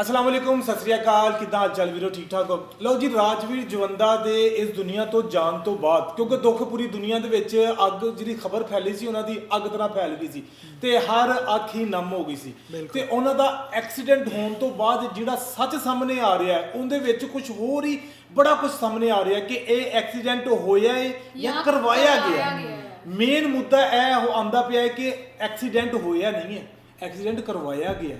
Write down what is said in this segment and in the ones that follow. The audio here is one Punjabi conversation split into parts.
ਅਸਲਾਮ ਵਾਲੇਕੁਮ ਸਤਿ ਸ੍ਰੀ ਅਕਾਲ। ਕਿਦਾਂ ਹਾਲ ਚਾਲ ਵੀਰੋ? ਠੀਕ ਠਾਕ ਹੋ? ਲਓ ਜੀ ਰਾਜਵੀਰ ਜਵੰਦਾ ਦੇ ਇਸ ਦੁਨੀਆ ਤੋਂ ਜਾਣ ਤੋਂ ਬਾਅਦ ਕਿਉਂਕਿ ਦੁੱਖ ਪੂਰੀ ਦੁਨੀਆ ਦੇ ਵਿੱਚ ਅੱਗ ਜਿਹੜੀ ਖਬਰ ਫੈਲੀ ਸੀ ਉਹਨਾਂ ਦੀ ਅੱਗ ਤਰ੍ਹਾਂ ਫੈਲ ਗਈ ਸੀ ਤੇ ਹਰ ਅੱਖ ਹੀ ਨਮ ਹੋ ਗਈ ਸੀ। ਤੇ ਉਹਨਾਂ ਦਾ ਐਕਸੀਡੈਂਟ ਹੋਣ ਤੋਂ ਬਾਅਦ ਜਿਹੜਾ ਸੱਚ ਸਾਹਮਣੇ ਆ ਰਿਹਾ ਹੈ ਉਹਦੇ ਵਿੱਚ ਕੁਝ ਹੋਰ ਹੀ ਬੜਾ ਕੁਝ ਸਾਹਮਣੇ ਆ ਰਿਹਾ ਕਿ ਇਹ ਐਕਸੀਡੈਂਟ ਹੋਇਆ ਹੈ ਜਾਂ ਕਰਵਾਇਆ ਗਿਆ। ਮੇਨ ਮੁੱਦਾ ਇਹ ਆਂਦਾ ਪਿਆ ਹੈ ਕਿ ਐਕਸੀਡੈਂਟ ਹੋਇਆ ਨਹੀਂ ਹੈ। ਐਕਸੀਡੈਂਟ ਕਰਵਾਇਆ ਗਿਆ।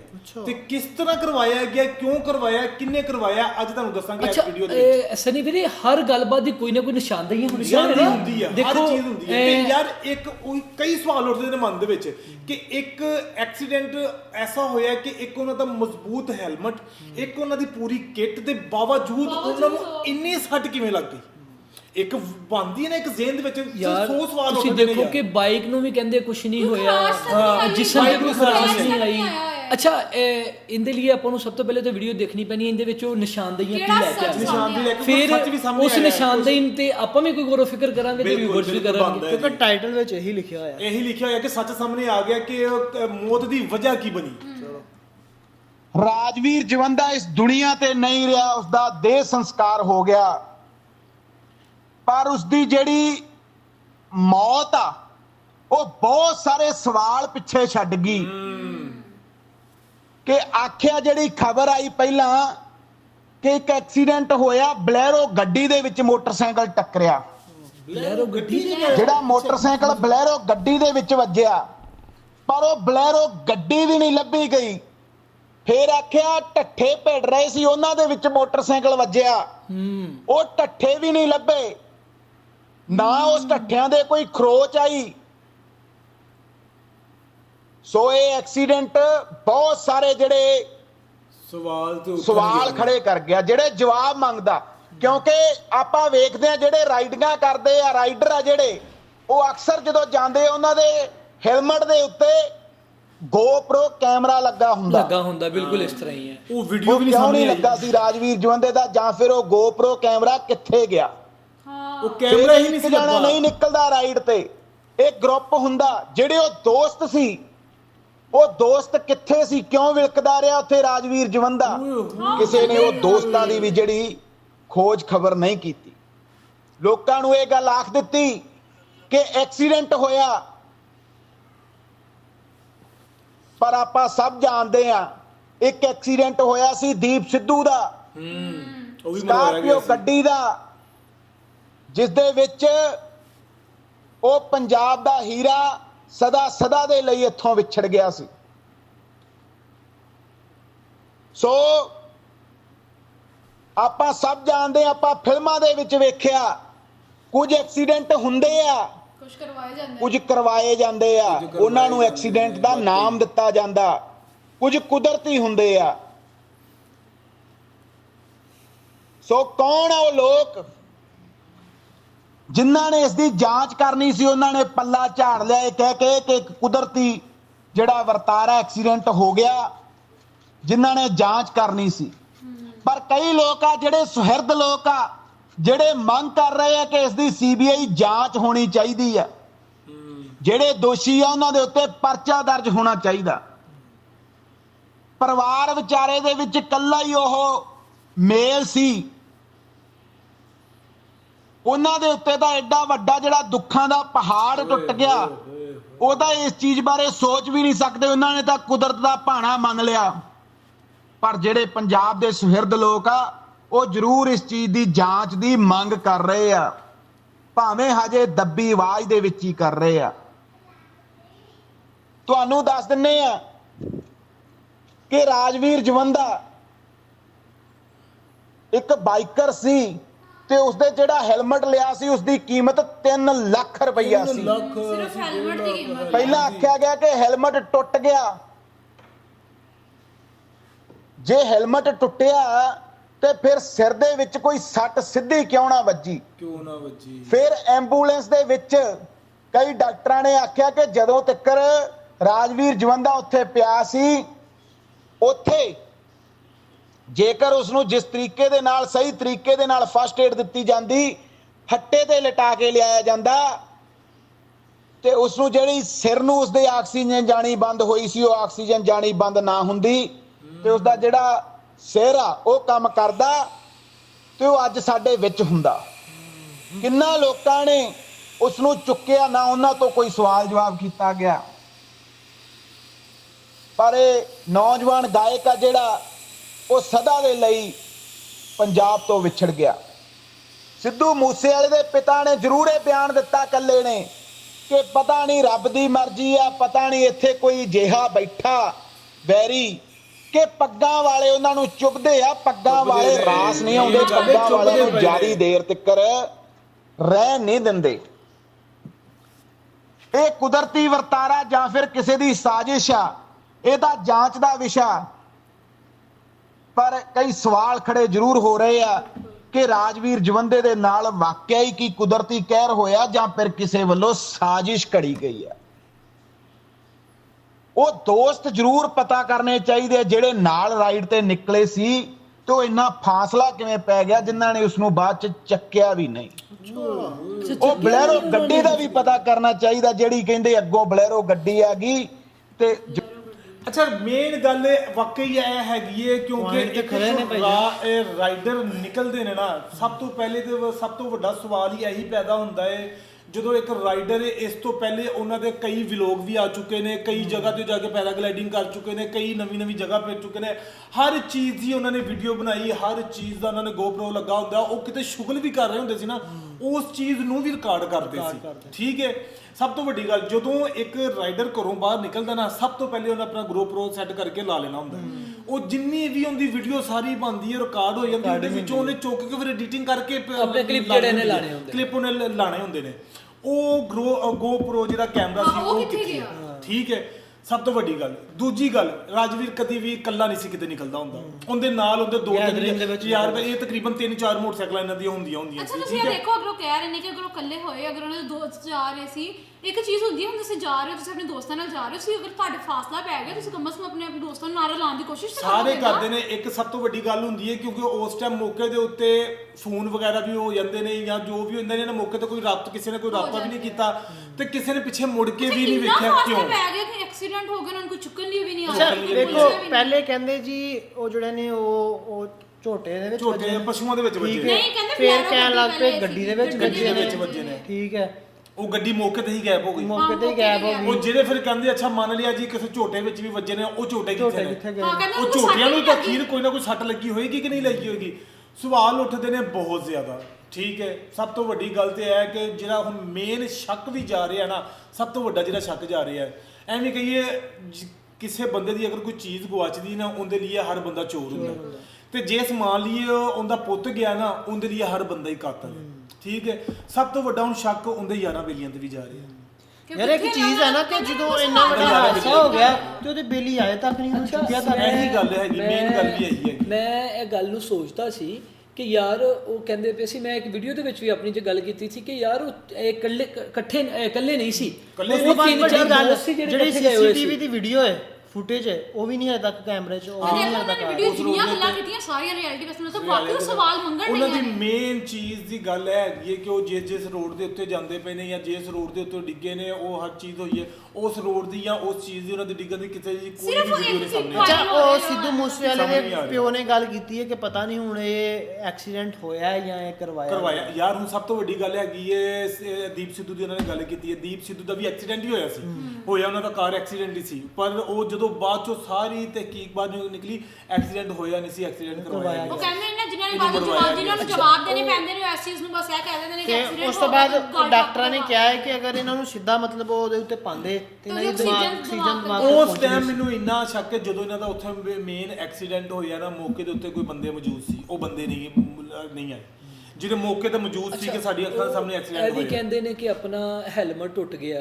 ਤੇ ਕਿਸ ਤਰ੍ਹਾਂ ਕਰਵਾਇਆ ਗਿਆ ਕਿਉਂ ਕਰਵਾਇਆ ਕਿੰਨੇ ਕਰਵਾਇਆ ਅੱਜ ਤੁਹਾਨੂੰ ਦੱਸਾਂਗੇ ਇਸ ਵੀਡੀਓ ਦੇ ਵਿੱਚ। ਇਹ ਸਨੀ ਵੀਰੇ ਹਰ ਗੱਲਬਾਤ ਦੀ ਕੋਈ ਨਾ ਕੋਈ ਨਿਸ਼ਾਨਦੇਹੀ ਹੁੰਦੀ ਹੈ। ਹੁੰਦੀ ਆ ਹਰ ਦੇਖੋ, ਚੀਜ਼ ਹੁੰਦੀ ਹੈ ਇਹ- ਤੇ ਯਾਰ ਇੱਕ ਉਹ ਕਈ ਸਵਾਲ ਉੱਠਦੇ ਨੇ ਮਨ ਦੇ ਵਿੱਚ ਕਿ ਇੱਕ ਐਕਸੀਡੈਂਟ ਐਸਾ ਹੋਇਆ ਕਿ ਇੱਕ ਉਹਨਾਂ ਦਾ ਮਜ਼ਬੂਤ ਹੈਲਮਟ ਇੱਕ ਉਹਨਾਂ ਦੀ ਪੂਰੀ ਕਿੱਟ ਦੇ ਬਾਵਜੂਦ ਉਹਨਾਂ ਨੂੰ ਇੰਨੀ ਸੱਟ ਕਿਵੇਂ ਲੱਗ ਗਈ? ਇੱਕ ਬੰਦੀ ਨੇ ਇੱਕ ਜ਼ਿਹਨ ਦੇ ਵਿੱਚ ਯਾਰ 100 ਸਵਾਲ ਤੁਸੀਂ ਉੱਠਦੇ ਨੇ ਦੇਖੋ। ਕਿ ਬਾਈਕ ਨੂੰ ਵੀ ਕਹਿੰਦੇ ਕੁਝ ਨਹੀਂ ਹੋਇਆ। ਜਿਸਮ ਤੇ ਨੂੰ ਕੋਈ ਖਰਾਸ਼ ਨਹੀਂ ਆਈ। ਹੈ। ਅੱਛਾ ਇਹ ਇਹਦੇ ਲਈ ਆਪਾਂ ਨੂੰ ਸਭ ਤੋਂ ਪਹਿਲੇ ਤਾਂ ਵੀਡੀਓ ਦੇਖਣੀ ਪੈਣੀ ਹੈ ਇਹਦੇ ਵਿੱਚ ਉਹ ਨਿਸ਼ਾਨਦੇਹੀਆਂ ਕੀ ਲੈ ਕੇ ਸੱਚ ਆਏ ਨਿਸ਼ਾਨ ਦੀ ਲੈ ਕੇ ਫਿਰ ਸੱਚ ਵੀ ਸਾਹਮਣੇ ਉਸ ਆਇਆ ਹੈ। ਨਿਸ਼ਾਨਦੇਹੀ ਤੇ ਆਪਾਂ ਵੀ ਕੋਈ ਗੌਰ ਫਿਕਰ ਕਰਾਂਗੇ ਤੇ ਵਿਊਵਰਸ ਵੀ ਕਰਾਂਗੇ। ਹੈ। ਕਿਉਂਕਿ ਟਾਈਟਲ ਵਿੱਚ ਇਹੀ ਲਿਖਿਆ ਹੋਇਆ। ਇਹੀ ਲਿਖਿਆ ਹੋਇਆ ਕਿ ਸੱਚ ਸਾਹਮਣੇ ਆ ਗਿਆ ਕਿ ਮੌਤ ਦੀ ਵਜ੍ਹਾ ਕੀ ਬਣੀ। ਰਾਜਵੀਰ ਜਵੰਦਾ ਇਸ ਦੁਨੀਆ ਤੇ ਨਹੀਂ ਰਿਹਾ ਉਸ ਦਾ ਦੇਹ ਸੰਸਕਾਰ ਹੋ ਗਿਆ। ਪਰ ਉਸ ਦੀ ਜਿਹੜੀ ਮੌਤ ਆ ਉਹ ਬਹੁਤ ਸਾਰੇ ਸਵਾਲ ਪਿੱਛੇ ਛੱਡ ਗਈ। ਕਿ ਆਖਿਆ ਜਿਹੜੀ ਖਬਰ ਆਈ ਪਹਿਲਾਂ ਕਿ ਇੱਕ ਐਕਸੀਡੈਂਟ ਹੋਇਆ ਬਲੈਰੋ ਗੱਡੀ ਦੇ ਵਿੱਚ ਮੋਟਰਸਾਈਕਲ ਟੱਕਰਿਆ। ਬਲੈਰੋ ਗੱਡੀ ਜਿਹੜਾ ਮੋਟਰਸਾਈਕਲ ਬਲੈਰੋ ਗੱਡੀ ਦੇ ਵਿੱਚ ਵੱਜਿਆ ਪਰ ਉਹ ਬਲੈਰੋ ਗੱਡੀ ਵੀ ਨਹੀਂ ਲੱਭੀ ਗਈ। ਫੇਰ ਆਖਿਆ ਢੱਠੇ ਭਿੜ ਰਹੇ ਸੀ ਉਹਨਾਂ ਦੇ ਵਿੱਚ ਮੋਟਰਸਾਈਕਲ ਵੱਜਿਆ। ਉਹ ਢੱਠੇ ਵੀ ਨਹੀਂ ਲੱਭੇ। ਨਾ ਉਸ ਢੱਠਿਆਂ ਦੇ ਕੋਈ ਖਰੋਚ ਆਈ। ਸੋ ਇਹ ਐਕਸੀਡੈਂਟ ਬਹੁਤ ਸਾਰੇ ਜਿਹੜੇ ਸਵਾਲ ਤੇ ਸਵਾਲ ਖੜੇ ਕਰ ਗਿਆ ਜਿਹੜੇ ਜਵਾਬ ਮੰਗਦਾ। ਕਿਉਂਕਿ ਆਪਾਂ ਵੇਖਦੇ ਆ ਜਿਹੜੇ ਰਾਈਡਿੰਗਾਂ ਕਰਦੇ ਆ ਰਾਈਡਰ ਆ ਜਿਹੜੇ ਉਹ ਅਕਸਰ ਜਦੋਂ ਜਾਂਦੇ ਉਹਨਾਂ ਦੇ ਹੈਲਮਟ ਦੇ ਉੱਤੇ GoPro ਕੈਮਰਾ ਲੱਗਾ ਹੁੰਦਾ। ਲੱਗਾ ਹੁੰਦਾ ਬਿਲਕੁਲ ਇਸ ਤਰ੍ਹਾਂ ਹੀ ਹੈ। ਉਹ ਵੀਡੀਓ ਵੀ ਨਹੀਂ ਕਿਉਂ ਸਾਹਮਣੇ ਲੱਗਾ ਸੀ ਰਾਜਵੀਰ ਜਵੰਦੇ ਦਾ ਜਾਂ ਫਿਰ ਉਹ GoPro ਕੈਮਰਾ ਕਿੱਥੇ ਗਿਆ? ਉਹ ਕੈਮਰਾ ਹੀ ਨਹੀਂ ਸੀ ਜਾਣਾ ਲੱਗਾ ਨਹੀਂ ਨਿਕਲਦਾ ਰਾਈਡ ਤੇ ਇਹ ਗਰੁੱਪ ਹੁੰਦਾ ਜਿਹੜੇ ਉਹ ਦੋਸਤ ਸੀ ਉਹ ਦੋਸਤ ਕਿੱਥੇ ਸੀ ਕਿਉਂ ਵਿਲਕਦਾ ਰਿਹਾ ਉੱਥੇ ਰਾਜਵੀਰ ਜਵੰਦਾ? ਕਿਸੇ ਨੇ ਉਹ ਦੋਸਤਾਂ ਦੀ ਵੀ ਜਿਹੜੀ ਖੋਜ ਖਬਰ ਨਹੀਂ ਕੀਤੀ। ਲੋਕਾਂ ਨੂੰ ਇਹ ਗੱਲ ਆਖ ਦਿੱਤੀ ਕਿ ਐਕਸੀਡੈਂਟ ਹੋਇਆ। ਪਰ ਆਪਾਂ ਸਭ ਜਾਣਦੇ ਆ ਇੱਕ ਐਕਸੀਡੈਂਟ ਹੋਇਆ ਸੀ ਦੀਪ ਸਿੱਧੂ ਦਾ। ਹੂੰ। ਉਹ ਵੀ ਸਕਾਰਪੀਓ ਗਿਆ ਸੀ। ਗੱਡੀ ਦਾ ਜਿਸ ਦੇ ਵਿੱਚ ਉਹ ਪੰਜਾਬ ਦਾ ਹੀਰਾ ਸਦਾ ਸਦਾ ਦੇ ਲਈ ਇੱਥੋਂ ਵਿਛੜ ਗਿਆ ਸੀ। ਸੋ ਆਪਾਂ ਸਭ ਜਾਣਦੇ ਆਪਾਂ ਫਿਲਮਾਂ ਦੇ ਵਿੱਚ ਵੇਖਿਆ ਕੁਝ ਐਕਸੀਡੈਂਟ ਹੁੰਦੇ ਆ। ਕੁਝ ਕਰਵਾਏ ਜਾਂਦੇ ਕੁਝ ਕਰਵਾਏ ਜਾਂਦੇ ਆ। ਉਹਨਾਂ ਨੂੰ ਐਕਸੀਡੈਂਟ ਦਾ। ਨਾਮ ਦਿੱਤਾ ਜਾਂਦਾ। ਕੁਝ ਕੁਦਰਤੀ ਹੁੰਦੇ ਆ। ਸੋ ਕੌਣ ਆ ਉਹ ਲੋਕ? ਜਿਨ੍ਹਾਂ ਨੇ ਇਸ ਦੀ ਜਾਂਚ ਕਰਨੀ ਸੀ, ਉਹਨਾਂ ਨੇ ਪੱਲਾ ਝਾੜ ਲਿਆ। ਇਹ ਕਹਿ ਕੇ ਕਿ ਇੱਕ ਕੁਦਰਤੀ ਜਿਹੜਾ ਵਰਤਾਰਾ ਐਕਸੀਡੈਂਟ ਹੋ ਗਿਆ, ਜਿਨ੍ਹਾਂ ਨੇ ਜਾਂਚ ਕਰਨੀ ਸੀ। ਪਰ ਕਈ ਲੋਕ ਆ, ਜਿਹੜੇ ਸੁਹਿਰਦ ਲੋਕ ਆ, ਜਿਹੜੇ ਮੰਗ ਕਰ ਰਹੇ ਆ ਕਿ ਇਸ ਦੀ ਸੀਬੀਆਈ ਜਾਂਚ ਹੋਣੀ ਚਾਹੀਦੀ ਆ। ਜਿਹੜੇ ਦੋਸ਼ੀ ਆ, ਉਹਨਾਂ ਦੇ ਉੱਤੇ ਪਰਚਾ ਦਰਜ ਹੋਣਾ ਚਾਹੀਦਾ। ਪਰਿਵਾਰ ਵਿਚਾਰੇ ਦੇ ਵਿੱਚ ਇਕੱਲਾ ਹੀ ਉਹ ਮੇਲ ਸੀ। ਉਹਨਾਂ ਦੇ ਉੱਤੇ ਤਾਂ ਐਡਾ ਵੱਡਾ ਜਿਹੜਾ ਦੁੱਖਾਂ ਦਾ ਪਹਾੜ ਟੁੱਟ ਗਿਆ। ਉਹ ਤਾਂ ਇਸ ਚੀਜ਼ ਬਾਰੇ ਸੋਚ ਵੀ ਨਹੀਂ ਸਕਦੇ। ਉਹਨਾਂ ਨੇ ਤਾਂ ਕੁਦਰਤ ਦਾ ਭਾਣਾ ਮੰਨ ਲਿਆ। ਪਰ ਜਿਹੜੇ ਪੰਜਾਬ ਦੇ ਸੁਹਿਰਦ ਲੋਕ ਆ ਉਹ ਜ਼ਰੂਰ ਇਸ ਚੀਜ਼ ਦੀ ਜਾਂਚ ਦੀ ਮੰਗ ਕਰ ਰਹੇ ਆ। ਭਾਵੇਂ ਹਜੇ ਦੱਬੀ ਆਵਾਜ਼ ਦੇ ਵਿੱਚ ਹੀ ਕਰ ਰਹੇ ਆ। ਤੁਹਾਨੂੰ ਦੱਸ ਦਿੰਨੇ ਆ ਕਿ ਰਾਜਵੀਰ ਜਵੰਦਾ ਇੱਕ ਬਾਈਕਰ ਸੀ। ਤੇ ਉਸਦੇ ਜਿਹੜਾ ਹੈਲਮਟ ਲਿਆ ਸੀ ਉਸਦੀ ਕੀਮਤ 3 ਲੱਖ ਰੁਪਈਆ ਸੀ। ਲੱਖ ਸਿਰਫ ਹੈਲਮਟ ਦੀ ਕੀਮਤ। ਪਹਿਲਾਂ ਆਖਿਆ ਗਿਆ ਕਿ ਹੈਲਮਟ ਟੁੱਟ ਗਿਆ। ਜੇ ਹੈਲਮਟ ਟੁੱਟਿਆ ਤੇ ਫਿਰ ਸਿਰ ਦੇ ਵਿੱਚ ਕੋਈ ਸੱਟ ਸਿੱਧੀ ਕਿਉਂ ਨਾ ਵੱਜੀ? ਕਿਉਂ ਨਾ ਵੱਜੀ? ਫਿਰ ਐਂਬੂਲੈਂਸ ਦੇ ਵਿੱਚ ਕਈ ਡਾਕਟਰਾਂ ਨੇ ਆਖਿਆ ਕਿ ਜਦੋਂ ਤੱਕ ਰਾਜਵੀਰ ਜਵੰਦਾ ਉੱਥੇ ਪਿਆ ਸੀ ਉੱਥੇ ਜੇਕਰ ਉਸ ਨੂੰ ਜਿਸ ਤਰੀਕੇ ਦੇ ਨਾਲ, ਸਹੀ ਤਰੀਕੇ ਦੇ ਨਾਲ ਫਸਟ ਏਡ ਦਿੱਤੀ ਜਾਂਦੀ, ਹੱਟੇ ਤੇ ਲਟਾ ਕੇ ਲਿਆਇਆ ਜਾਂਦਾ, ਤੇ ਉਸ ਨੂੰ ਜਿਹੜੀ ਸਿਰ ਨੂੰ ਉਸਦੇ ਆਕਸੀਜਨ ਜਾਣੀ ਬੰਦ ਹੋਈ ਸੀ, ਉਹ ਆਕਸੀਜਨ ਜਾਣੀ ਬੰਦ ਨਾ ਹੁੰਦੀ, ਤੇ ਉਸ ਦਾ ਜਿਹੜਾ ਆ, ਉਹ ਕੰਮ ਕਰਦਾ, ਤੇ ਉਹ ਅੱਜ ਸਾਡੇ ਵਿੱਚ ਹੁੰਦਾ। ਕਿੰਨਾ ਲੋਕਾਂ ਨੇ ਉਸ ਨੂੰ ਚੁੱਕਿਆ, ਨਾ ਉਹਨਾਂ ਤੋਂ ਕੋਈ ਸਵਾਲ ਜਵਾਬ ਕੀਤਾ ਗਿਆ। ਪਰ ਇਹ ਨੌਜਵਾਨ ਗਾਇਕ ਆ ਜਿਹੜਾ ਉਹ ਸਦਾ ਦੇ ਲਈ ਪੰਜਾਬ ਤੋਂ ਵਿਛੜ ਗਿਆ ਸਿੱਧੂ ਮੂਸੇਵਾਲੇ ਦੇ ਪਿਤਾ ਨੇ ਜ਼ਰੂਰ ਇਹ ਬਿਆਨ ਦਿੱਤਾ ਕੱਲੇ ਨੇ ਕਿ ਪਤਾ ਨਹੀਂ ਰੱਬ ਦੀ ਮਰਜ਼ੀ ਆ ਪਤਾ ਨਹੀਂ ਇੱਥੇ ਕੋਈ ਜਿਹਾ ਬੈਠਾ ਵੈਰੀ ਕਿ ਪੱਗਾਂ ਵਾਲੇ ਉਹਨਾਂ ਨੂੰ ਚੁੱਭਦੇ ਆ ਪੱਗਾਂ ਵਾਲੇ। ਰਾਸ ਨਹੀਂ ਆਉਂਦੇ ਪੱਗਾਂ ਵਾਲੇ ਨੂੰ। ਜਿਆਦੀ ਦੇਰ ਤੱਕਰ ਰਹਿ ਨਹੀਂ ਦਿੰਦੇ ਇਹ ਕੁਦਰਤੀ ਵਰਤਾਰਾ ਜਾਂ ਫਿਰ ਕਿਸੇ ਦੀ ਸਾਜ਼ਿਸ਼ ਆ ਇਹਦਾ ਜਾਂਚ ਦਾ ਵਿਸ਼ਾ ਪਰ ਕਈ ਸਵਾਲ ਖੜੇ ਜ਼ਰੂਰ ਹੋ ਰਹੇ ਆ ਕਿ ਰਾਜਵੀਰ ਜਵੰਦੇ ਦੇ ਨਾਲ ਵਾਕਿਆ ਹੀ ਕੀ ਕੁਦਰਤੀ ਕਹਿਰ ਹੋਇਆ ਜਾਂ ਫਿਰ ਕਿਸੇ ਵੱਲੋਂ ਸਾਜ਼ਿਸ਼ ਘੜੀ ਗਈ ਆ ਉਹ ਦੋਸਤ ਜ਼ਰੂਰ ਪਤਾ ਕਰਨੇ ਚਾਹੀਦੇ ਜਿਹੜੇ ਨਾਲ ਰਾਈਡ ਤੇ ਨਿਕਲੇ ਸੀ ਤੇ ਉਹ ਇੰਨਾ ਫਾਸਲਾ ਕਿਵੇਂ ਪੈ ਗਿਆ ਜਿਨ੍ਹਾਂ ਨੇ ਉਸ ਨੂੰ ਬਾਅਦ ਚ ਚੱਕਿਆ ਵੀ ਨਹੀਂ। ਉਹ ਬਲੈਰੋ ਗੱਡੀ ਦਾ ਵੀ ਪਤਾ ਕਰਨਾ ਚਾਹੀਦਾ ਜਿਹੜੀ ਕਹਿੰਦੇ ਅੱਗੋਂ ਬਲੈਰੋ ਗੱਡੀ ਆ ਗਈ ਤੇ ਅੱਛਾ ਮੇਨ ਗੱਲ ਇਹ ਵਾਕਈ ਇਹ ਹੈਗੀ ਹੈ ਕਿਉਂਕਿ Point ਤੇ ਇੱਕ ਨੇ ਭਾਈ ਇਹ ਰਾਈਡਰ ਨਿਕਲਦੇ ਨੇ ਨਾ ਸਭ ਤੋਂ ਪਹਿਲੇ ਤੇ ਵ- ਸਭ ਤੋਂ ਵੱਡਾ ਸਵਾਲ ਹੀ ਇਹੀ ਪੈਦਾ ਹੁੰਦਾ ਹੈ ਜਦੋਂ ਇੱਕ ਰਾਈਡਰ ਇਸ ਤੋਂ ਪਹਿਲੇ ਉਹਨਾਂ ਦੇ ਕਈ ਵਲੌਗ ਵੀ ਆ ਚੁੱਕੇ ਨੇ ਕਈ ਜਗ੍ਹਾ ਤੇ ਜਾ ਕੇ ਪੈਰਾਗਲਾਈਡਿੰਗ ਕਰ ਚੁੱਕੇ ਨੇ ਕਈ ਨਵੀਂ ਨਵੀਂ ਜਗ੍ਹਾ ਪੇ ਚੁੱਕੇ ਨੇ। ਹਰ ਚੀਜ਼ ਦੀ ਉਹਨਾਂ ਨੇ ਵੀਡੀਓ ਬਣਾਈ ਹਰ ਚੀਜ਼ ਦਾ ਉਹਨਾਂ ਨੇ GoPro ਲੱਗਾ ਹੁੰਦਾ ਉਹ ਕਿਤੇ ਸ਼ੁਗਲ ਵੀ ਕਰ ਰਹੇ ਹੁੰਦੇ ਸੀ ਨਾ ਉਸ ਚੀਜ਼ ਨੂੰ ਵੀ ਰਿਕਾਰਡ ਕਰਦੇ ਸੀ। ਠੀਕ ਹੈ? ਸਭ ਤੋਂ ਵੱਡੀ ਗੱਲ ਜਦੋਂ ਇੱਕ ਰਾਈਡਰ ਘਰੋਂ ਬਾਹਰ ਨਿਕਲਦਾ ਨਾ ਸਭ ਤੋਂ ਪਹਿਲੇ ਉਹਨੇ ਆਪਣਾ GoPro ਸੈੱਟ ਕਰਕੇ ਲਾ ਲੈਣਾ ਹੁੰਦਾ। ਉਹ ਜਿੰਨੀ ਵੀ ਉਹਦੀ ਵੀਡੀਓ ਸਾਰੀ ਬਣਦੀ ਹੈ ਰਿਕਾਰਡ ਹੋ ਜਾਂਦੀ ਉਹਦੇ ਵਿੱਚੋਂ ਉਹਨੇ ਚੁੱਕ ਕੇ ਫਿਰ ਐਡੀਟਿੰਗ ਕਰਕੇ ਪ- ਆਪਣੇ clip ਲਾਉਣੀ ਜਿਹੜੇ ਨੇ। ਲਾਣੇ ਹੁੰਦੇ। ਕਲਿੱਪ ਉਹਨੇ ਲਾਣੇ ਹੁੰਦੇ ਨੇ। ਉਹ ਗਰੋ GoPro ਜਿਹੜਾ ਕੈਮਰਾ ਹਾਂ, ਸੀ ਉਹ ਉਹ ਕਿੱਥੇ ਕਿੱਥੇ ਗਿਆ? ਹੈ? ਠੀਕ ਹੈ ਸਭ ਤੋਂ ਵੱਡੀ ਗੱਲ ਦੂਜੀ ਗੱਲ ਰਾਜਵੀਰ ਕਦੀ ਵੀ ਇਕੱਲਾ ਨਹੀਂ ਸੀ ਕਿਤੇ ਨਿਕਲਦਾ ਹੁੰਦਾ ਉਹਦੇ ਨਾਲ ਉਹਦੇ ਦੋ Gathering ਦੇ ਤਿੰਨ ਵਿੱਚ ਯਾਰ ਇਹ ਤਕਰੀਬਨ ਤਿੰਨ ਚਾਰ ਮੋਟਰਸਾਈਕਲਾਂ ਇਹਨਾਂ ਦੀਆਂ ਹੁੰਦੀਆਂ ਹੁੰਦੀਆਂ ਅੱਛਾ ਸੀ ਤੁਸੀਂ ਇਹ ਦੇਖੋ ਅਗਰ ਉਹ ਕਹਿ ਰਹੇ ਨੇ ਕਿ ਅਗਰ ਉਹ ਇਕੱਲੇ ਹੋਏ ਅਗਰ ਉਹਨਾਂ ਦੇ ਦੋਸਤ ਜਾ ਰਹੇ ਸੀ ਇੱਕ ਚੀਜ਼ ਹੁੰਦੀ ਹੈ ਹੁਣ ਤੁਸੀਂ ਜਾ ਰਹੇ ਹੋ ਤੁਸੀਂ ਆਪਣੇ ਦੋਸਤਾਂ ਨਾਲ ਜਾ ਰਹੇ ਹੋ ਤੁਸੀਂ ਅਗਰ ਤੁਹਾਡੇ ਫਾਸਲਾ ਪੈ ਗਿਆ ਤੁਸੀਂ ਕਮ ਸੇ ਕਮ ਆਪਣੇ ਆਪਣੇ ਦੋਸਤਾਂ ਨੂੰ ਨਾਰੇ ਲਾਉਣ ਦੀ ਕੋਸ਼ਿਸ਼ ਤਾਂ ਸਾਰੇ ਕਰੋਗੇ ਨਾ। ਕਰਦੇ ਨੇ ਇੱਕ ਸਭ ਤੋਂ ਵੱਡੀ ਗੱਲ ਹੁੰਦੀ ਹੈ ਕਿਉਂਕਿ ਉਸ ਟਾਈਮ ਮੌਕੇ ਦੇ ਉੱਤੇ ਫੋਨ ਵਗੈਰਾ ਵੀ ਹੋ ਜਾਂਦੇ ਨੇ ਜਾਂ ਜੋ ਵੀ ਹੁੰਦਾ ਨੇ ਨਾ ਮੌਕੇ ਤੇ ਕੋਈ ਰਾਬਤ ਕਿਸੇ ਨੇ ਕੋਈ ਰਾਬਤਾ ਵੀ ਨਹੀਂ ਕੀਤਾ ਤੇ ਕਿਸੇ ਨੇ ਪਿੱਛੇ ਮੁੜ ਕੇ ਵੀ ਨਹੀਂ ਵੇਖਿਆ ਕਿਉਂ? ਪੈ ਗਿਆ ਕਿ ਐਕਸੀਡੈਂਟ ਹੋ ਗਿਆ ਉਹਨਾਂ ਨੂੰ ਚੁੱਕਣ ਲਈ ਵੀ ਨਹੀਂ ਆ ਰਿਹਾ, ਦੇਖੋ। ਪਹਿਲੇ ਕਹਿੰਦੇ ਜੀ ਉਹ ਜਿਹੜੇ ਨੇ ਉਹ ਉਹ ਝੋਟੇ ਦੇ ਵਿੱਚ ਝੋਟੇ। ਪਸ਼ੂਆਂ ਦੇ ਵਿੱਚ ਵੱਜੇ ਨਹੀਂ, ਕਹਿੰਦੇ ਫਿਰ ਕਹਿਣ ਲੱਗ ਪਏ ਗੱਡੀ ਦੇ ਵਿੱਚ ਗੱਡੀ ਦੇ ਵੱਜੇ ਵਿੱਚ ਨੇ ਵੱਜੇ ਨੇ। ਠੀਕ ਹੈ। ਉਹ ਗੱਡੀ ਮੌਕੇ ਤੇ ਹੀ ਗਾਇਬ ਹੋ ਗਈ। ਮੌਕੇ ਤੇ ਹੀ ਗਾਇਬ ਹੋ ਗਈ। ਉਹ ਜਿਹੜੇ ਫਿਰ ਕਹਿੰਦੇ ਅੱਛਾ ਮੰਨ ਲਿਆ ਜੀ ਕਿਸੇ ਝੋਟੇ ਵਿੱਚ ਵੀ ਵੱਜੇ ਨੇ ਉਹ ਝੋਟੇ ਕਿੱਥੇ ਨੇ? ਉਹ ਝੋਟਿਆਂ ਨੂੰ ਤਾਂ ਅਖੀਰ ਕੋਈ ਨਾ ਕੋਈ ਸੱਟ ਲੱਗੀ ਹੋਏਗੀ ਕਿ ਨਹੀਂ ਲੱਗੀ ਹੋਏਗੀ? ਸਵਾਲ ਉੱਠਦੇ ਨੇ ਬਹੁਤ ਜ਼ਿਆਦਾ। ਠੀਕ ਹੈ ਸਭ ਤੋਂ ਵੱਡੀ ਗੱਲ ਤੇ ਇਹ ਹੈ ਕਿ ਜਿਹੜਾ ਹੁਣ ਮੇਨ ਸ਼ੱਕ ਵੀ ਜਾ ਰਿਹਾ ਨਾ ਸਭ ਤੋਂ ਵੱਡਾ ਜਿਹੜਾ ਸ਼ੱਕ ਜਾ ਰਿਹਾ ਹੈ। ਐਵੇਂ ਕਹੀਏ ਜ- ਕਿਸੇ ਬੰਦੇ ਦੀ ਅਗਰ ਕੋਈ ਚੀਜ਼ ਗਵਾਚਦੀ ਨਾ ਉਹਦੇ ਲਈ ਹਰ ਬੰਦਾ ਚੋਰ ਹੁੰਦਾ। ਤੇ ਜੇ ਸਮਾਨ ਲਈ ਉਹਦਾ ਪੁੱਤ ਗਿਆ ਨਾ ਉਹਦੇ ਲਈ ਹਰ ਬੰਦਾ ਹੀ ਕਾਤਲ ਹੈ। ਠੀਕ ਹੈ ਸਭ ਤੋਂ ਵੱਡਾ ਹੁਣ ਸ਼ੱਕ ਉਹਦੇ ਯਾਰਾਂ ਬੇਲੀਆਂ ਤੇ ਵੀ ਜਾ ਰਿਹਾ। ਯਾਰ ਇੱਕ ਚੀਜ਼ ਹੈ ਨਾ ਕਿ ਜਦੋਂ ਇੰਨਾ ਵੱਡਾ ਹਾਦਸਾ ਹੋ ਗਿਆ ਤੇ ਉਹਦੇ ਬੇਲੀ ਆਏ ਤੱਕ ਨਹੀਂ ਉਹਨੂੰ ਚੁੱਕਿਆ ਤੱਕ ਇਹੀ ਨਹੀਂ ਗੱਲ ਹੈਗੀ ਮੇਨ ਗੱਲ ਵੀ ਇਹੀ ਹੈਗੀ। ਮੈਂ ਇਹ ਗੱਲ ਨੂੰ ਸੋਚਦਾ ਸੀ ਕਿ ਯਾਰ ਉਹ ਕਹਿੰਦੇ ਪਏ ਸੀ ਮੈਂ ਇੱਕ ਵੀਡੀਓ ਦੇ ਵਿੱਚ ਵੀ ਆਪਣੀ ਜੇ ਗੱਲ ਕੀਤੀ ਸੀ ਕਿ ਯਾਰ ਉਹ ਇਹ ਇਕੱਲੇ ਇਕੱਠੇ ਇਹ ਇਕੱਲੇ ਨਹੀਂ ਸੀ। ਇਕੱਲੇ ਉਹ ਉਸ ਤੋਂ ਬਾਅਦ ਤਿੰਨ ਵੱਡੀ ਚਾਰ ਗੱਲ ਦੋਸਤ ਸੀ ਜਿਹੜੇ ਸੀਸੀਟੀਵੀ ਦੀ ਵੀਡੀਓ ਹੈ। ਫੁਟੇਜ ਹੈ ਉਹ ਵੀ ਨਹੀਂ ਹੈ ਤੱਕ ਕੈਮਰੇ 'ਚ ਉਹ ਵੀ ਨਹੀਂ ਹੈ ਉਹਨਾਂ ਤੱਕ ਨੇ ਵੀਡੀਓ ਜਿੰਨੀਆਂ ਗੱਲਾਂ ਕੀਤੀਆਂ ਸਾਰੀਆਂ ਰਿਐਲਿਟੀ ਬਸ ਮਤਲਬ ਵਾਕਈ ਉਹ ਸਵਾਲ ਮੰਗਣ ਉਹਨਾਂ ਦੀ ਹੈ ਮੇਨ ਚੀਜ਼ ਦੀ ਗੱਲ ਇਹ ਹੈਗੀ ਹੈ ਕਿ ਉਹ ਜਿਸ ਜਿਸ ਰੋਡ ਦੇ ਉੱਤੇ ਜਾਂਦੇ ਪਏ ਨੇ ਜਾਂ ਜਿਸ ਰੋਡ ਦੇ ਉੱਤੇ ਡਿੱਗੇ ਨੇ ਉਹ ਹਰ ਚੀਜ਼ ਹੋਈ ਹੈ। ਉਸ ਰੋਡ ਦੀ ਜਾਂ ਉਸ ਚੀਜ਼ ਦੀ ਉਹਨਾਂ ਦੀ ਡਿੱਗਣ ਦੀ ਕਿਸੇ ਦੀ ਕੋਈ ਸਿਰਫ ਵੀ ਵੀਡੀਓ ਇੱਕ ਨਹੀਂ ਸਾਹਮਣੇ ਆਈ। ਅੱਛਾ ਉਹ ਸਿੱਧੂ ਮੂਸੇਵਾਲੇ ਸਮਝ ਨਹੀਂ ਦੇ ਰਿਹਾ। ਪਿਓ ਨੇ ਗੱਲ ਕੀਤੀ ਹੈ ਕਿ ਪਤਾ ਨਹੀਂ ਹੁਣ ਇਹ ਐਕਸੀਡੈਂਟ ਹੋਇਆ ਹੈ ਜਾਂ ਇਹ ਕਰਵਾਇਆ ਕਰਵਾਇਆ। ਯਾਰ ਹੁਣ ਸਭ ਤੋਂ ਵੱਡੀ ਗੱਲ ਹੈਗੀ ਹੈ ਸ- ਦੀਪ ਸਿੱਧੂ ਦੀ ਉਹਨਾਂ ਨੇ ਗੱਲ ਕੀਤੀ ਹੈ। ਦੀਪ ਸਿੱਧੂ ਦਾ ਵੀ ਐਕਸੀਡੈਂਟ ਹੀ ਹੋਇਆ ਸੀ। ਹੋਇਆ ਉਹਨਾਂ ਦਾ ਕਾਰ ਐਕਸੀਡੈਂਟ ਹੀ ਸੀ। ਪਰ ਉਹ ਜਦੋਂ ਬਾਅਦ ਚੋਂ ਸਾਰੀ ਤਹਿਕੀਕ ਬਾਅਦ ਚੋਂ ਨਿਕਲੀ ਐਕਸੀਡੈਂਟ ਹੋਇਆ ਨਹੀਂ ਸੀ ਐਕਸੀਡੈਂਟ ਕਰਵਾਇਆ ਉਹ ਗਿਆ। ਕਹਿੰਦੇ ਨੇ ਜਿਨ੍ਹਾਂ ਨੇ ਇਹਨੂੰ ਬਾਅਦ ਜਵਾਬ ਜਿਨ੍ਹਾਂ ਨੂੰ। ਜਵਾਬ ਦੇਣੇ ਪੈਂਦੇ ਨੇ ਉਹ ਇਸ ਚੀਜ਼ ਨੂੰ ਬਸ ਇਹ ਕਹਿ ਦਿੰਦੇ ਨੇ ਕਿ ਤੇ ਐਕਸੀਡੈਂਟ ਉਸ ਤੋਂ ਬਾਅਦ ਡਾਕਟਰਾਂ ਨੇ ਕਿਹਾ ਹੈ ਕਿ ਅਗਰ ਇਹਨਾਂ ਨੂੰ ਸਿੱਧਾ ਮਤਲਬ ਉਹਦੇ ਉੱਤੇ ਪਾਉਂਦੇ ਤੇ ਇਹਨਾਂ ਦੀ ਦਿਮਾਗ ਆਕਸੀਜਨ ਆਕਸੀਜਨ ਦਿਮਾਗ ਉਸ ਟਾਈਮ ਮੈਨੂੰ ਇੰਨਾ ਸ਼ੱਕ ਹੈ ਜਦੋਂ ਇਹਨਾਂ ਦਾ ਉੱਥੇ ਮੇਨ ਐਕਸੀਡੈਂਟ ਹੋਇਆ ਨਾ ਮੌਕੇ ਦੇ ਉੱਤੇ ਕੋਈ ਬੰਦੇ ਮੌਜੂਦ ਸੀ। ਉਹ ਬੰਦੇ ਨਹੀਂ ਨਹੀਂ ਆਏ ਜਿਹੜੇ ਮੌਕੇ ਤੇ ਮੌਜੂਦ ਸੀ ਕਿ ਸਾਡੀ ਅੱਖਾਂ ਸਾਹਮਣੇ ਇਹ ਐਕਸੀਡੈਂਟ ਵੀ ਹੋਇਆ। ਕਹਿੰਦੇ ਨੇ ਕਿ ਆਪਣਾ ਹੈਲਮਟ ਟੁੱਟ ਗਿਆ।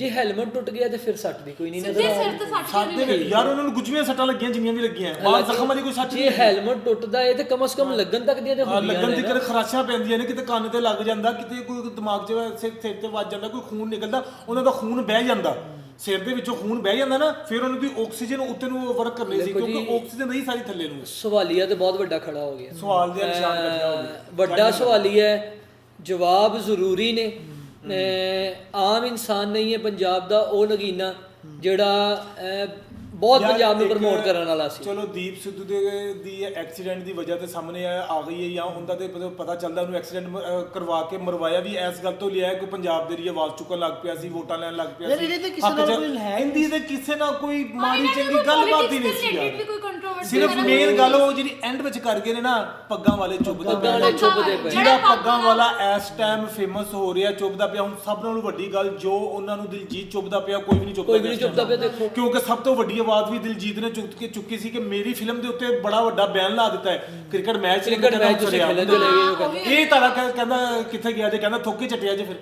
ਜੇ ਹੈਲਮਟ ਟੁੱਟ ਗਿਆ ਤੇ ਫਿਰ ਸੱਟ ਦੀ ਕੋਈ ਨਹੀਂ ਨਜ਼ਰ ਸਿੱਧੇ ਸਿਰ ਤੇ ਸੱਟ ਕਿਉਂ ਨਹੀਂ ਯਾਰ ਉਹਨਾਂ ਨੂੰ ਗੁੱਜੀਆਂ ਸੱਟਾਂ ਲੱਗੀਆਂ ਜਿੰਨੀਆਂ ਵੀ ਲੱਗੀਆਂ। ਬਾਹਰ ਜ਼ਖਮ ਵਾਲੀ ਕੋਈ ਸੱਟ ਜੇ ਨਹੀਂ ਹੈਲਮਟ ਟੁੱਟਦਾ ਹੈ ਤੇ ਕਮ ਸੇ ਕਮ ਲੱਗਣ ਤੱਕ ਦੀਆਂ ਤੇ ਹਾਂ, ਹੁੰਦੀਆਂ ਲੱਗਣ ਨੇ ਦੀ ਨਾ। ਕਰ ਖਰਾਸ਼ਾਂ ਪੈਂਦੀਆਂ ਨੇ ਕਿਤੇ ਕੰਨ ਤੇ ਲੱਗ ਜਾਂਦਾ ਕਿਤੇ ਕੋਈ ਦਿਮਾਗ 'ਚ ਸਿਰ ਸਿਰ ਤੇ ਵੱਜ ਜਾਂਦਾ ਕੋਈ ਖੂਨ ਨਿਕਲਦਾ ਉਹਨਾਂ ਦਾ ਖੂਨ ਬਹਿ ਜਾਂਦਾ। ਸਿਰ ਦੇ ਵਿੱਚੋਂ ਖੂਨ ਬਹਿ ਜਾਂਦਾ ਨਾ ਫਿਰ ਉਹਨਾਂ ਦੀ ਆਕਸੀਜਨ ਉੱਤੇ ਨੂੰ ਵਰਕ ਕਰਨੀ ਸੀ ਦੇਖੋ ਕਿਉਂਕਿ ਆਕਸੀਜਨ ਨਹੀਂ ਸਾਰੀ ਥੱਲੇ ਨੂੰ। ਸਵਾਲੀਆ ਤੇ ਬਹੁਤ ਵੱਡਾ ਖੜਾ ਹੋ ਗਿਆ। ਸਵਾਲ ਦੇ ਨਿਸ਼ਾਨ ਇਕੱਠੇ ਹੋ ਗਏ ਅਹ ਵੱਡਾ ਸਵਾਲੀਆ ਹੈ ਜਵਾਬ ਜ਼ਰੂਰੀ ਨੇ। ਆਮ ਇਨਸਾਨ ਨਹੀਂ ਹੈ ਪੰਜਾਬ ਦਾ ਉਹ ਨਗੀਨਾ ਜਿਹੜਾ ਬਹੁਤ ਪੰਜਾਬ ਨੂੰ ਪ੍ਰਮੋਟ ਕਰਨ ਵਾਲਾ ਸੀ। ਚਲੋ ਦੀਪ ਸਿੱਧੂ ਦੇ ਦੀ ਐਕਸੀਡੈਂਟ ਦੀ ਵਜ੍ਹਾ ਤੇ ਸਾਹਮਣੇ ਆ ਆ ਗਈ ਹੈ ਜਾਂ ਹੁੰਦਾ ਤੇ ਪਤਾ- ਪਤਾ ਚੱਲਦਾ ਉਹਨੂੰ ਐਕਸੀਡੈਂਟ ਕਰਵਾ ਕੇ ਮਰਵਾਇਆ ਵੀ ਇਸ ਗੱਲ ਤੋਂ ਲਿਆ ਕਿ ਪੰਜਾਬ ਦੇ ਲਈ ਆਵਾਜ਼ ਚੁੱਕਣ ਲੱਗ ਪਿਆ ਸੀ ਵੋਟਾਂ ਲੈਣ ਲੱਗ ਪਿਆ ਸੀ। ਇਹਦੇ ਤੇ ਕਿਸੇ ਨਾਲ ਕੋਈ ਹੈ ਹੀ ਇਹਦੀ ਤੇ ਕਿਸੇ ਨਾਲ ਕੋਈ ਮਾੜੀ ਦੀ ਚੰਗੀ ਗੱਲਬਾਤ ਹੀ ਨਹੀਂ ਸੀ controversy ਸਿਰਫ ਮੇਨ ਗੱਲ ਉਹ ਜਿਹੜੀ ਐਂਡ ਵਿੱਚ ਕਰ ਗਏ ਨੇ ਨਾ ਪੱਗਾਂ ਵਾਲੇ ਚੁੱਭਦਾ ਪਏ। ਜਿਹੜਾ ਪੱਗਾਂ ਵਾਲਾ ਇਸ ਟਾਈਮ ਫੇਮਸ ਹੋ ਰਿਹਾ ਚੁੱਭਦਾ ਪਿਆ ਹੁਣ ਸਭ ਨਾਲੋਂ ਵੱਡੀ ਗੱਲ ਜੋ ਉਹਨਾਂ ਨੂੰ ਦਿਲਜੀਤ ਚੁੱਭਦਾ ਪਿਆ ਕੋਈ ਵੀ ਨਹੀਂ ਚੁੱਭਦਾ ਕੋਈ ਵੀ ਨਹੀਂ ਚੁੱਭਦਾ ਪਿਆ ਦੇਖੋ। ਕਿਉਂਕਿ ਸਭ ਤੋਂ ਵੱਡੀ ਆਵਾਜ਼ ਵੀ ਦਿਲਜੀਤ ਨੇ ਚੁੱਕ ਕੇ ਚੁੱਕੀ ਸੀ ਕਿ ਮੇਰੀ ਫਿਲਮ ਦੇ ਉੱਤੇ ਬੜਾ ਵੱਡਾ ਬਿਆਨ ਲਾ ਦਿੱਤਾ ਹੈ। ਕ੍ਰਿਕਟ ਮੈਚ ਕ੍ਰਿਕਟ ਮੈਚ ਤੁਸੀਂ ਖੇਲਣ ਚਲੇ ਗਏ ਹੋ ਕਹਿੰਦੇ। ਇਹ ਤਾਰਾ ਕਹਿੰਦਾ ਕਿੱਥੇ ਗਿਆ ਜੇ ਕਹਿੰਦਾ ਥੋਕੇ ਚਟਿਆ ਜੇ ਫਿਰ।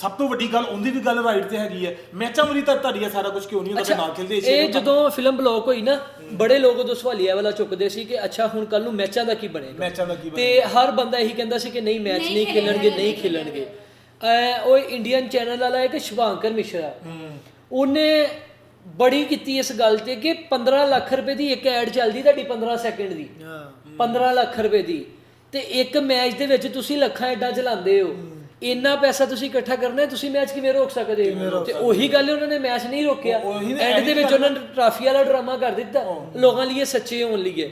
ਸਭ ਤੋਂ ਵੱਡੀ ਗੱਲ ਉਹਦੀ ਵੀ ਗੱਲ ਰਾਈਟ ਤੇ ਹੈਗੀ ਹੈ। ਮੈਚਾਂ ਮਰੀ ਤਾਂ ਤੁਹਾਡੀ ਇਹ ਸਾਰਾ ਕੁਝ ਕਿਉਂ ਨਹੀਂ ਹੁੰਦਾ ਨਾ ਖੇਲਦੇ ਇਹ? ਜਦੋਂ ਫਿਲਮ ਬਲੌਕ ਹੋਈ ਨਾ ਬੜੇ ਲੋਕ ਉਦੋਂ ਸਵਾਲੀਆ ਵਾਲਾ ਚੁੱਕਦੇ ਸੀ ਕਿ ਅੱਛਾ ਹੁਣ ਕੱਲ ਨੂੰ ਮੈਚਾਂ ਦਾ ਕੀ ਬਣੇਗਾ? ਮੈਚਾਂ ਦਾ ਕੀ ਤੇ ਹਰ ਬੰਦਾ ਇਹੀ ਕਹਿੰਦਾ ਸੀ ਕਿ ਨਹੀਂ ਮੈਚ ਨਹੀਂ ਖੇਲਣਗੇ ਨਹੀਂ ਖੇਲਣਗੇ। ਐ ਉਹ ਇੰਡੀਅਨ ਚੈਨਲ ਵਾਲਾ ਇੱਕ ਸ਼ਿਵਾਂਕਰ ਮਿਸ਼ਰਾ। ਉਹਨੇ ਬੜੀ ਕੀਤੀ ਇਸ ਗੱਲ ਤੇ ਕਿ 15 ਲੱਖ ਰੁਪਏ ਦੀ ਇੱਕ ਐਡ ਚੱਲਦੀ ਤੁਹਾਡੀ 15 ਸੈਕਿੰਡ ਦੀ। 15 ਲੱਖ ਰੁਪਏ ਦੀ। ਤੇ ਇੱਕ ਮੈਚ ਦੇ ਵਿੱਚ ਤੁਸੀਂ ਲੱਖਾਂ ਐਡਾਂ ਚਲਾਉਂਦੇ ਹੋ। ਇੰਨਾ ਪੈਸਾ ਤੁਸੀਂ ਇਕੱਠਾ ਕਰਨਾ ਹੈ, ਤੁਸੀਂ ਮੈਚ ਕਿਵੇਂ ਰੋਕ ਸਕਦੇ ਹੋ? ਤੇ ਉਹੀ ਗੱਲ ਹੈ, ਉਹਨਾਂ ਨੇ ਮੈਚ ਨਹੀਂ ਰੋਕਿਆ। ਐਂਡ ਦੇ ਵਿੱਚ ਉਹਨਾਂ ਨੇ ਟਰਾਫੀ ਵਾਲਾ ਡਰਾਮਾ ਕਰ ਦਿੱਤਾ। ਲੋਕਾਂ ਲਈ ਇਹ ਸੱਚੇ ਹੋਣ ਲਈ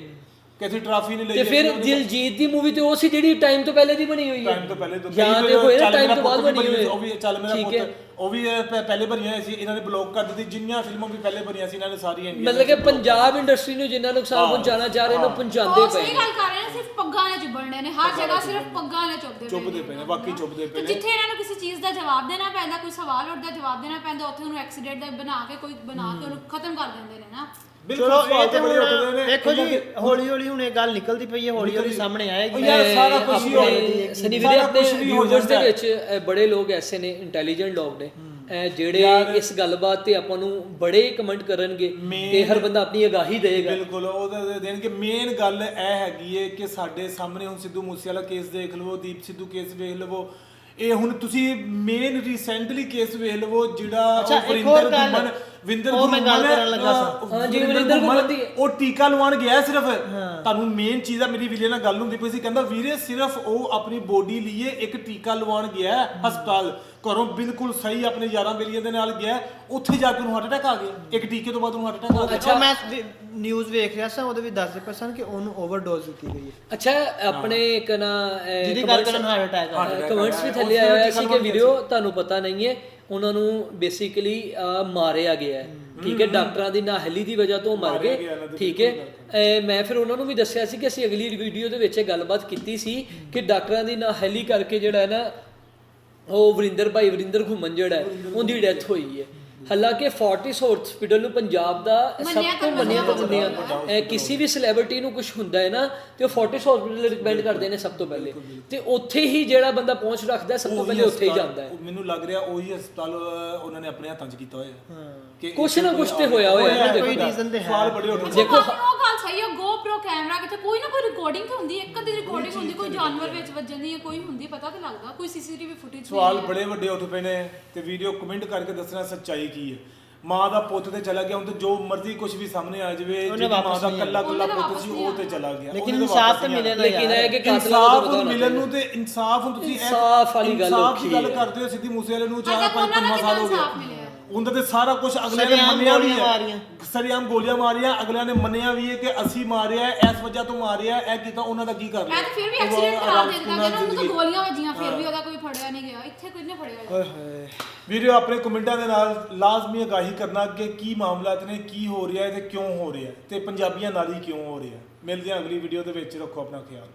ਹੈ ਕਿ ਅਸੀਂ ਟਰਾਫੀ ਨਹੀਂ ਲਈ ਤੇ ਫਿਰ ਦਿਲਜੀਤ ਦੀ ਮੂਵੀ ਤੇ ਉਹ ਸੀ ਜਿਹੜੀ ਟਾਈਮ ਤੋਂ ਪਹਿਲੇ ਦੀ ਬਣੀ ਹੋਈ ਹੈ। ਟਾਈਮ ਤੋਂ ਪਹਿਲੇ ਤੋਂ ਜਾਂ ਕਈ ਤੇ ਹੋਏ ਨਾ ਚੱਲ ਟਾਈਮ ਮੇਰਾ ਤੋਂ ਬਾਅਦ ਬਣੀ ਹੋਈ ਉਹ ਵੀ ਚੱਲ ਮੇਰਾ ਪੁੱਤ। ਉਹ ਵੀ ਪਹਿਲੇ ਭਰੀਆਂ ਹੋਈਆਂ ਸੀ ਇਹਨਾਂ ਨੇ ਬਲੌਕ ਕਰ ਦਿੱਤੀ ਜਿੰਨੀਆਂ ਫਿਲਮਾਂ ਵੀ ਪਹਿਲੇ ਭਰੀਆਂ ਸੀ ਇਹਨਾਂ ਨੇ ਸਾਰੀਆਂ ਇੰਡੀਆ ਮਤਲਬ ਕਿ ਪੰਜਾਬ ਇੰਡਸਟਰੀ ਨੂੰ ਜਿੰਨਾ ਨੁਕਸਾਨ ਪਹੁੰਚਾਉਣਾ ਚਾਹ ਰਹੇ ਨੇ ਉਹ ਪਹੁੰਚਾਉਂਦੇ ਉਹ ਪਏ ਸਹੀ ਗੱਲ ਕਰ ਰਹੇ ਨੇ ਸਿਰਫ ਪੱਗਾਂ ਨੇ ਚੁੱਭਣੇ ਨੇ ਹਰ ਜਗ੍ਹਾ ਸਿਰਫ ਪੱਗਾਂ ਨੇ ਚੁੱਭਦੇ ਚੁੱਭਦੇ ਪਏ ਨੇ ਵਾਕਈ ਚੁੱਭਦੇ ਪਏ ਨੇ। ਜਿੱਥੇ ਇਹਨਾਂ ਨੂੰ ਕਿਸੇ ਚੀਜ਼ ਦਾ ਜਵਾਬ ਦੇਣਾ ਪੈਂਦਾ ਕੋਈ ਸਵਾਲ ਉੱਠਦਾ ਜਵਾਬ ਦੇਣਾ ਪੈਂਦਾ ਉੱਥੇ ਉਹਨੂੰ ਐਕਸੀਡੈਂਟ ਦਾ ਬਣਾ ਕੇ ਕੋਈ ਬਣਾ ਕੇ ਉਹਨੂੰ ਖਤਮ ਕਰ ਦਿੰਦੇ ਨੇ ਨਾ। ਬਿਲਕੁਲ ਚਲੋ ਸਵਾਲ ਇਹ ਤੇ ਤਾਂ ਬੜੇ ਉੱਠਦੇ ਹੁਣ ਨੇ। ਦੇਖੋ ਜੀ ਹੌਲੀ ਹੌਲੀ ਹੁਣ ਇਹ ਗੱਲ ਨਿਕਲਦੀ ਪਈ ਹੈ ਹੌਲੀ ਹੌਲੀ ਸਾਹਮਣੇ ਆਏਗੀ। ਉਹ ਯਾਰ ਸਾਰਾ ਕੁਛ ਹੀ ਹੋ ਆਪਣੇ ਸਨੀ ਵੀਰੇ ਆਪਣੇ ਕੁਛ ਵੀ ਹੋ ਵਿਊਵਰਸ ਦੇ। ਵਿੱਚ ਬੜੇ ਲੋਕ ਐਸੇ ਨੇ ਇੰਟੈਲੀਜੈਂਟ ਲੋਕ ਨੇ। ਜਿਹੜੇ ਇਸ ਗੱਲਬਾਤ ਤੇ ਆਪਾਂ ਨੂੰ ਬੜੇ ਕਮੈਂਟ ਕਰਨਗੇ ਤੇ ਹਰ ਬੰਦਾ ਆਪਣੀ ਅਗਾਹੀ ਦੇਗਾ ਬਿਲਕੁਲ ਉਹਦੇ ਦੇਣ ਕਿ ਮੇਨ ਗੱਲ ਇਹ ਹੈਗੀ ਏ ਕਿ ਸਾਡੇ ਸਾਹਮਣੇ ਹੁਣ ਸਿੱਧੂ ਮੂਸੇਵਾਲਾ ਕੇਸ ਦੇਖ ਲਵੋ ਦੀਪ ਸਿੱਧੂ ਕੇਸ ਵੇਖ ਲਵੋ। ਇਹ ਹੁਣ ਤੁਸੀਂ ਮੇਨ ਰੀਸੈਂਟਲੀ ਕੇਸ ਵੇਖ ਲਵੋ ਜਿਹੜਾ ਉਹ ਗੱਲ। ਗੁੰਮਨ ਵਿੰਦਰ ਉਹ ਮੈਂ ਗੱਲ ਕਰਨ ਲੱਗਾ ਸਾਂ। ਹਾਂ ਜੀ, ਗੁੰਮਨ, ਗੁੰਮਨ ਦੀ- ਉਹ ਟੀਕਾ ਲਵਾਉਣ ਗਿਆ ਸਿਰਫ। ਤੁਹਾਨੂੰ ਮੇਨ ਚੀਜ਼ ਆ ਮੇਰੀ ਵੀਰੇ ਨਾਲ ਗੱਲ ਹੁੰਦੀ ਪਈ ਸੀ ਕਹਿੰਦਾ ਵੀਰੇ ਸਿਰਫ ਉਹ ਆਪਣੀ ਬੋਡੀ ਲਈ ਇੱਕ ਟੀਕਾ ਲਵਾਉਣ ਗਿਆ ਹੈ ਹਸਪਤਾਲ। ਘਰੋਂ ਬਿਲਕੁਲ ਸਹੀ ਆਪਣੇ ਯਾਰਾਂ ਬੇਲੀਆਂ ਦੇ ਨਾਲ ਗਿਆ ਉੱਥੇ ਜਾ ਕੇ ਉਹਨੂੰ ਹਾਰਟ ਅਟੈਕ ਆ ਗਿਆ। ਇੱਕ ਟੀਕੇ ਤੋਂ ਬਾਅਦ ਉਹਨੂੰ ਹਾਰਟ ਅਟੈਕ ਆ ਗਿਆ। ਅੱਛਾ ਮੈਂ ਨਿਊਜ਼ ਵੇਖ ਰਿਹਾ ਸਾਂ ਉਹਦੇ ਵੀ ਦੱਸਦੇ ਪਏ ਸਨ ਕਿ ਉਹਨੂੰ ਓਵਰਡੋਜ਼ ਦਿੱਤੀ ਗਈ ਹੈ। ਅੱਛਾ ਆਪਣੇ ਇੱਕ ਨਾ ਜਿਹਦੀ ਗੱਲ ਕਰਨ ਹਾਰਟ ਅਟੈਕ ਆ। ਗਿਆ। ਕਮੈਂਟਸ ਵੀ ਥੱਲੇ ਆਇਆ ਹੋਇਆ ਸੀ ਕਿ ਵੀਡੀਓ ਤੁਹਾਨੂੰ ਪਤਾ ਨਹੀਂ ਹੈ ਉਹਨਾਂ ਨੂੰ ਬੇਸਿਕਲੀ ਮਾਰਿਆ ਗਿਆ ਹੈ। ਠੀਕ ਹੈ ਡਾਕਟਰਾਂ ਦੀ ਨਾਹਲੀ ਦੀ ਵਜ੍ਹਾ ਤੋਂ ਮਰ ਗਏ। ਠੀਕ ਹੈ। ਮੈਂ ਫਿਰ ਉਹਨਾਂ ਨੂੰ ਵੀ ਦੱਸਿਆ ਸੀ ਕਿ ਅਸੀਂ ਅਗਲੀ ਵੀਡੀਓ ਦੇ ਵਿੱਚ ਇਹ ਗੱਲਬਾਤ ਕੀਤੀ ਸੀ ਕਿ ਡਾਕਟਰਾਂ ਦੀ ਨਾਹਲੀ ਕਰਕੇ ਜਿਹੜਾ ਹੈ ਨਾ ਉਹ ਵਰਿੰਦਰ ਭਾਈ ਵਰਿੰਦਰ ਘੁੰਮਣ ਜਿਹੜਾ ਉਹਦੀ ਡੈਥ ਹੋਈ ਹੈ। ਹਾਲਾਂਕਿ ਫੋਰਟਿਸ ਹਸਪੀਟਲ ਨੂੰ ਪੰਜਾਬ ਦਾ ਸਭ ਤੋਂ ਮੰਨਿਆ ਮੰਨਿਆ ਕਿਸੇ ਵੀ ਸੈਲੀਬ੍ਰਿਟੀ ਨੂੰ ਕੁਝ ਹੁੰਦਾ ਹੈ ਨਾ ਤੇ ਉਹ ਫੋਰਟਿਸ ਹਸਪੀਟਲ ਰਿਕਮੈਂਡ ਕਰਦੇ ਨੇ ਸਭ ਤੋਂ ਪਹਿਲੇ। ਤੇ ਉੱਥੇ ਹੀ ਜਿਹੜਾ ਬੰਦਾ ਪਹੁੰਚ ਰੱਖਦਾ ਹੈ, ਸਭ ਤੋਂ ਪਹਿਲੇ ਉੱਥੇ ਹੀ ਜਾਂਦਾ ਹੈ। ਮੈਨੂੰ ਲੱਗ ਰਿਹਾ ਉਹੀ ਹਸਪਤਾਲ ਉਹਨਾਂ ਨੇ ਆਪਣੇ ਹੱਥਾਂ 'ਚ ਕੀਤਾ ਹੋਇਆ। ਕਿ ਕੁਛ ਨਾ ਕੁਛ ਤੇ ਹੋਇਆ ਹੋਇਆ ਨਾ ਕੋਈ ਦੇਖੋ। ਰੀਜ਼ਨ ਤੇ ਹੈ। ਸਵਾਲ ਬੜੇ ਉੱਠ ਦੇਖੋ ਦੇਖੋ, ਉਹ ਗੱਲ ਸਹੀ ਹੈ GoPro ਕੈਮਰਾ ਕਿਤੇ ਕੋਈ ਨਾ ਕੋਈ ਰਿਕਾਰਡਿੰਗ ਤੇ ਹੁੰਦੀ ਹੈ ਇੱਕ ਅੱਧੀ ਰਿਕਾਰਡਿੰਗ ਹੁੰਦੀ ਕੋਈ ਜਾਨਵਰ ਵਿੱਚ ਵੱਜਣ ਦੀ ਹੈ ਕੋਈ ਹੁੰਦੀ ਪਤਾ ਤੇ ਲੱਗਦਾ ਕੋਈ ਸੀਸੀਟੀਵੀ ਫੁਟੇਜ ਸਵਾਲ ਬੜੇ ਵੱਡੇ ਉੱਠ ਪਏ ਨੇ ਤੇ ਵੀਡੀਓ ਕਮੈਂਟ ਕਰਕੇ ਦੱਸਣਾ ਸੱਚਾਈ ਕੀ ਹੈ ਮਾਂ ਦਾ ਪੁੱਤ ਤੇ ਚਲਾ ਗਿਆ ਹੁਣ ਤੇ ਜੋ ਮਰਜ਼ੀ ਕੁਝ ਵੀ ਸਾਹਮਣੇ ਆ ਜਾਵੇ ਉਹਨੇ ਜਿਹੜੀ ਮਾਂ ਵਾਪਸ ਦਾ ਨਹੀਂ ਕੱਲਾ ਕੱਲਾ ਪੁੱਤ ਸੀ ਉਹ ਤੇ ਚਲਾ ਗਿਆ ਲੇਕਿਨ ਉਹਨੇ ਤਾਂ ਇਨਸਾਫ ਵਾਪਸ ਤਾਂ ਨਹੀਂ ਮਿਲੇ। ਨਾ ਲੇਕਿਨ ਇਹ ਕਿ ਕਾਤਲਾਂ ਦਾ ਇਨਸਾਫ ਪਤਾ ਨੂੰ ਹੋਣਾ ਮਿਲਣ। ਨੂੰ ਤੇ ਇਨਸਾਫ ਹੁਣ ਤੁਸੀਂ ਇਹ- ਇਨਸਾਫ ਵਾਲੀ ਗੱਲ ਇਨਸਾਫ ਦੀ ਔਖੀ ਗੱਲ ਹੈ। ਕਰਦੇ ਹੋ ਸਿੱਧੀ ਮੂਸੇ ਵਾਲੇ ਨੂੰ ਅਜੇ ਚਾਰ ਪੰਜ ਉਹਨਾਂ ਨੂੰ ਪੰਜ ਸਾਲ ਹੋ ਇਨਸਾਫ ਮਿਲਿਆ ਉਹਨਾਂ ਤੇ ਸਾਰਾ ਕੁਝ ਅਗਲੇ ਨੇ ਸਰੇਆਮ ਮੰਨਿਆ ਵੀ ਗੋਲੀਆਂ ਹੈ। ਮਾਰੀਆਂ। ਸਰੀਆਮ ਗੋਲੀਆਂ ਮਾਰੀਆਂ ਅਗਲਿਆਂ ਨੇ ਮੰਨਿਆ ਵੀ ਹੈ ਕਿ ਅਸੀਂ ਮਾਰਿਆ ਹੈ, ਇਸ ਵਜ੍ਹਾ ਤੋਂ ਮਾਰਿਆ ਹੈ, ਇਹ ਕੀਤਾ ਉਹਨਾਂ ਦਾ ਕੀ ਕਰ ਲਿਆ? ਮੈਂ ਤਾਂ ਫਿਰ ਵੀ ਐਕਸੀਡੈਂਟ ਕਰਾ ਆਰਾਮ ਦੇ ਦਿੱਤਾ ਨਾਲ ਕਿ ਉਹਨੂੰ ਤਾਂ ਗੋਲੀਆਂ ਵੱਜੀਆਂ ਫਿਰ ਵੀ ਉਹਦਾ ਕੋਈ ਫੜਿਆ ਨਹੀਂ ਗਿਆ। ਇੱਥੇ ਕੋਈ ਨਹੀਂ ਫੜਿਆ। ਗਿਆ ਵੀਡੀਓ ਆਪਣੇ ਕਮੈਂਟਾਂ ਦੇ ਨਾਲ ਲਾਜ਼ਮੀ ਅਗਾਹੀ ਕਰਨਾ ਕਿ ਕੀ ਮਾਮਲਾਤ ਨੇ ਕੀ ਹੋ ਰਿਹਾ ਹੈ ਤੇ ਕਿਉਂ ਹੋ ਰਿਹਾ ਹੈ ਤੇ ਪੰਜਾਬੀਆਂ ਨਾਲ ਹੀ ਕਿਉਂ ਹੋ ਰਿਹਾ ਹੈ। ਮਿਲਦੇ ਹਾਂ ਅਗਲੀ ਵੀਡੀਓ ਦੇ ਵਿੱਚ ਰੱਖੋ ਆਪਣਾ ਖਿਆਲ।